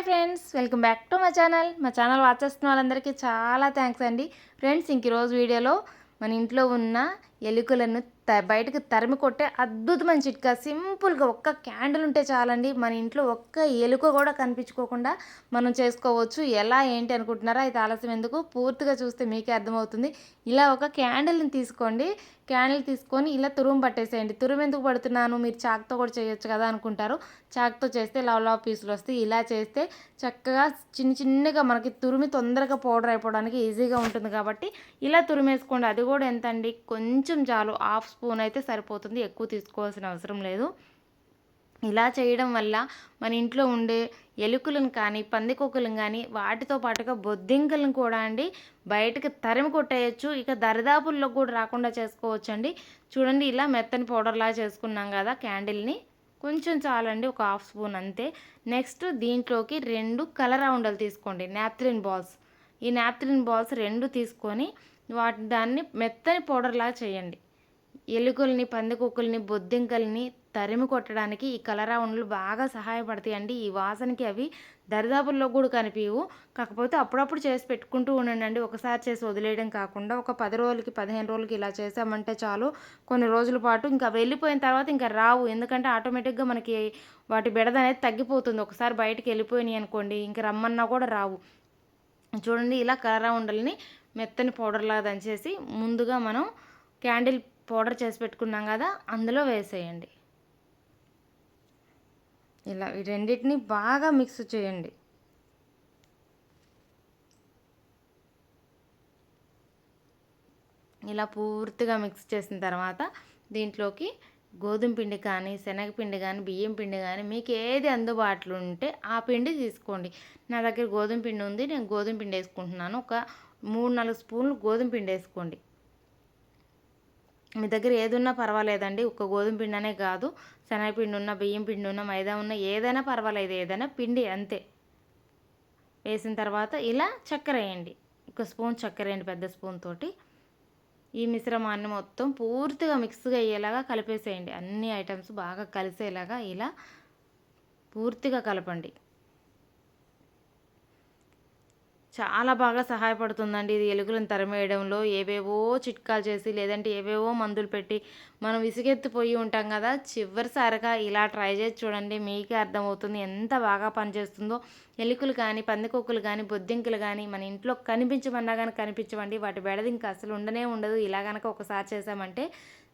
Hi friends welcome back to మా channel. మా channel watch చేస్తున్న వాళ్ళందరికీ చాలా థ్యాంక్స్ అండి. ఫ్రెండ్స్ ఇంక ఈరోజు వీడియోలో మన ఇంట్లో ఉన్న ఎలుకలను త బయటకు తరిమి కొట్టే అద్భుతమైన చిట్కా. సింపుల్గా ఒక్క క్యాండిల్ ఉంటే చాలండి. మన ఇంట్లో ఒక్క ఎలుక కూడా కనిపించుకోకుండా మనం చేసుకోవచ్చు. ఎలా ఏంటి అనుకుంటున్నారా? అయితే ఆలస్యం ఎందుకు? పూర్తిగా చూస్తే మీకే అర్థమవుతుంది. ఇలా ఒక క్యాండిల్ని తీసుకోండి. క్యాండిల్ తీసుకొని ఇలా తురుము పట్టేసేయండి. తురుము ఎందుకు పడుతున్నాను? మీరు చాక్తో కూడా చేయొచ్చు కదా అనుకుంటారు. చాక్తో చేస్తే లవ్ లవ్ పీసులు వస్తాయి. ఇలా చేస్తే చక్కగా చిన్న చిన్నగా మనకి తురిమి తొందరగా పౌడర్ అయిపోవడానికి ఈజీగా ఉంటుంది కాబట్టి ఇలా తురిమేసుకోండి. అది కూడా ఎంత అండి కొంచెం కొంచెం చాలు హాఫ్ స్పూన్ అయితే సరిపోతుంది ఎక్కువ తీసుకోవాల్సిన అవసరం లేదు. ఇలా చేయడం వల్ల మన ఇంట్లో ఉండే ఎలుకలను కానీ పందికొక్కులను కానీ వాటితో పాటుగా బొద్దింకలను కూడా అండి బయటకు తరిమి కొట్టేయచ్చు. ఇక దరిదాపుల్లో కూడా రాకుండా చేసుకోవచ్చు అండి చూడండి ఇలా మెత్తని పౌడర్లా చేసుకున్నాం కదా క్యాండిల్ని. కొంచెం చాలండి ఒక హాఫ్ స్పూన్ అంతే. నెక్స్ట్ దీంట్లోకి రెండు కలర్ రౌండలు తీసుకోండి నాప్థలిన్ బాల్స్. ఈ నాప్థలిన్ బాల్స్ రెండు తీసుకొని వాటి దాన్ని మెత్తని పౌడర్లా చేయండి. ఎలుకల్ని పందికొక్కుల్ని బొద్దింకల్ని తరిమి కొట్టడానికి ఈ కలరావుండ్లు బాగా సహాయపడతాయండి ఈ వాసనకి అవి దరిదాపుల్లో కూడా కనిపించవు కాకపోతే అప్పుడప్పుడు చేసి పెట్టుకుంటూ ఉండండి. ఒకసారి చేసి వదిలేయడం కాకుండా ఒక పది రోజులకి పదిహేను రోజులకి ఇలా చేసామంటే చాలు. కొన్ని రోజుల పాటు ఇంకా వెళ్ళిపోయిన తర్వాత ఇంకా రావు. ఎందుకంటే ఆటోమేటిక్గా మనకి వాటి బెడద అనేది తగ్గిపోతుంది. ఒకసారి బయటికి వెళ్ళిపోయినాయి అనుకోండి ఇంకా రమ్మన్నా కూడా రావు. చూడండి ఇలా కలరా ఉండల్ని మెత్తని పౌడర్లాగా దంచేసి ముందుగా మనం క్యాండిల్ పౌడర్ చేసి పెట్టుకున్నాం కదా అందులో వేసేయండి. ఇలా ఈ రెండింటిని బాగా మిక్స్ చేయండి. ఇలా పూర్తిగా మిక్స్ చేసిన తర్వాత దీంట్లోకి గోధుమ పిండి కానీ శనగపిండి కానీ బియ్యం పిండి కానీ మీకు ఏది అందుబాటులో ఉంటే ఆ పిండి తీసుకోండి. నా దగ్గర గోధుమ పిండి ఉంది నేను గోధుమ పిండి వేసుకుంటున్నాను. ఒక మూడు నాలుగు స్పూన్లు గోధుమ పిండి వేసుకోండి. మీ దగ్గర ఏది ఉన్నా పర్వాలేదండి. ఒక గోధుమ పిండి అనే కాదు శనగపిండి ఉన్న బియ్యం పిండి ఉన్న మైదా ఉన్న ఏదైనా పర్వాలేదు. ఏదైనా పిండి అంతే. వేసిన తర్వాత ఇలా చక్కెర వేయండి. ఒక స్పూన్ చక్కెర వేయండి పెద్ద స్పూన్ తోటి. ఈ మిశ్రమాన్ని మొత్తం పూర్తిగా మిక్స్గా అయ్యేలాగా కలిపేసేయండి. అన్ని ఐటమ్స్ బాగా కలిసేలాగా ఇలా పూర్తిగా కలపండి. చాలా బాగా సహాయపడుతుందండి. ఇది ఎలుకలను తరిమేయడంలో ఏవేవో చిట్కాలు చేసి లేదంటే ఏవేవో మందులు పెట్టి మనం విసిగెత్తిపోయి ఉంటాం కదా. చివరిసారిగా ఇలా ట్రై చేసి చూడండి మీకే అర్థమవుతుంది ఎంత బాగా పనిచేస్తుందో. ఎలుకలు కానీ పందికొక్కులు కానీ బొద్దింకలు కానీ మన ఇంట్లో కనిపించమన్నా కానీ కనిపించవండి. వాటి బెడది ఇంకా అసలు ఉండనే ఉండదు. ఇలా కనుక ఒకసారి చేసామంటే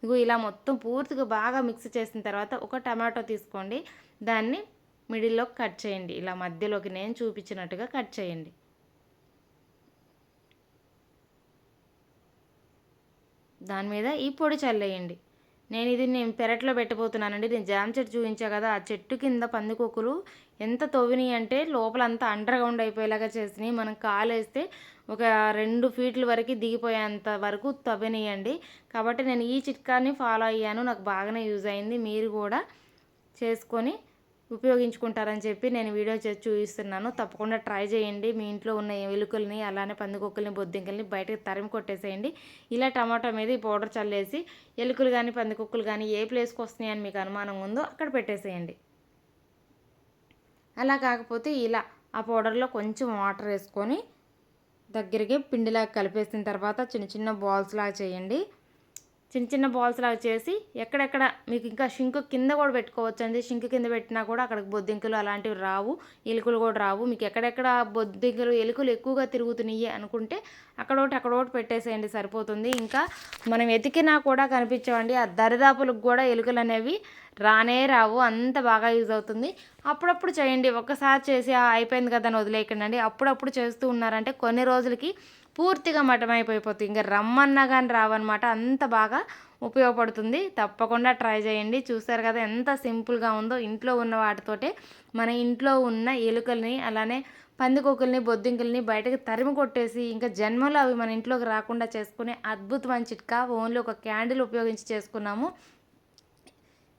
ఇగో ఇలా మొత్తం పూర్తిగా బాగా మిక్స్ చేసిన తర్వాత ఒక టమాటో తీసుకోండి. దాన్ని మిడిల్లో కట్ చేయండి. ఇలా మధ్యలోకి నేను చూపించినట్టుగా కట్ చేయండి. దాని మీద ఈ పొడి చల్లేయండి. నేను ఇది నేను పెరట్లో పెట్టబోతున్నానండి. నేను జామ చెట్టు చూపించా కదా ఆ చెట్టు కింద పందికొక్కులు ఎంత తవ్వినాయి అంటే లోపలంతా అండర్ గ్రౌండ్ అయిపోయేలాగా చేసినాయి. మనం కాలేస్తే ఒక రెండు ఫీట్ల వరకు దిగిపోయేంత వరకు తవ్వినాయండి. కాబట్టి నేను ఈ చిట్కాని ఫాలో అయ్యాను. నాకు బాగానే యూజ్ అయింది. మీరు కూడా చేసుకొని ఉపయోగించుకుంటారని చెప్పి నేను వీడియో చేసి చూపిస్తున్నాను. తప్పకుండా ట్రై చేయండి. మీ ఇంట్లో ఉన్న ఎలుకల్ని అలానే పందికొక్కుల్ని బొద్దింకల్ని బయటకు తరిమి కొట్టేసేయండి. ఇలా టమాటా మీద ఈ పౌడర్ చల్లేసి ఎలుకలు కానీ పందికొక్కులు కానీ ఏ ప్లేస్కి వస్తున్నాయని మీకు అనుమానం ఉందో అక్కడ పెట్టేసేయండి. అలా కాకపోతే ఇలా ఆ పౌడర్లో కొంచెం వాటర్ వేసుకొని దగ్గరికి పిండిలాగా కలిపేసిన తర్వాత చిన్న చిన్న బాల్స్ లాగా చేయండి. చిన్న చిన్న బాల్స్ లాగా చేసి ఎక్కడెక్కడ మీకు ఇంకా షింకు కింద కూడా పెట్టుకోవచ్చు అండి షింకు కింద పెట్టినా కూడా అక్కడికి బొద్దింకలు అలాంటివి రావు. ఎలుకలు కూడా రావు. మీకు ఎక్కడెక్కడ బొద్దింకలు ఎలుకలు ఎక్కువగా తిరుగుతున్నాయి అనుకుంటే అక్కడ ఒకటి అక్కడ ఒకటి పెట్టేసేయండి సరిపోతుంది. ఇంకా మనం ఎతికినా కూడా కనిపించవండి. ఆ దరిదాపులకు కూడా ఎలుకలు అనేవి రానే రావు. అంత బాగా యూజ్ అవుతుంది. అప్పుడప్పుడు చేయండి. ఒక్కసారి చేసి అయిపోయింది కదా అని వదిలేయకండి. అప్పుడప్పుడు చేస్తూ ఉన్నారంటే కొన్ని రోజులకి పూర్తిగా మటమైపోయిపోతుంది ఇంకా రమ్మన్నా కానీ రావన్నమాట. అంత బాగా ఉపయోగపడుతుంది. తప్పకుండా ట్రై చేయండి. చూసారు కదా ఎంత సింపుల్గా ఉందో. ఇంట్లో ఉన్న వాటితోటే మన ఇంట్లో ఉన్న ఎలుకల్ని అలానే పందికొక్కుల్ని బొద్దింకుల్ని బయటకు తరిమి కొట్టేసి ఇంకా జన్మలో అవి మన ఇంట్లోకి రాకుండా చేసుకునే అద్భుతమైన చిట్కా ఓన్లీ ఒక క్యాండిల్ ఉపయోగించి చేసుకున్నాము.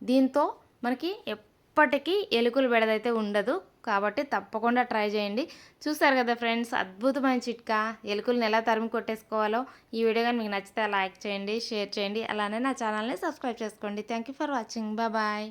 దీంతో మనకి ఎప్పటికీ ఎలుకలు బెడదైతే ఉండదు. కాబట్టి తప్పకుండా ట్రై చేయండి. చూసారు కదా ఫ్రెండ్స్ అద్భుతమైన చిట్కా. ఎలుకలను ఎలా తరిమి కొట్టేసుకోవాలో ఈ వీడియో కానీ మీకు నచ్చితే లైక్ చేయండి షేర్ చేయండి. అలానే నా ఛానల్ని సబ్స్క్రైబ్ చేసుకోండి. Thank you for watching bye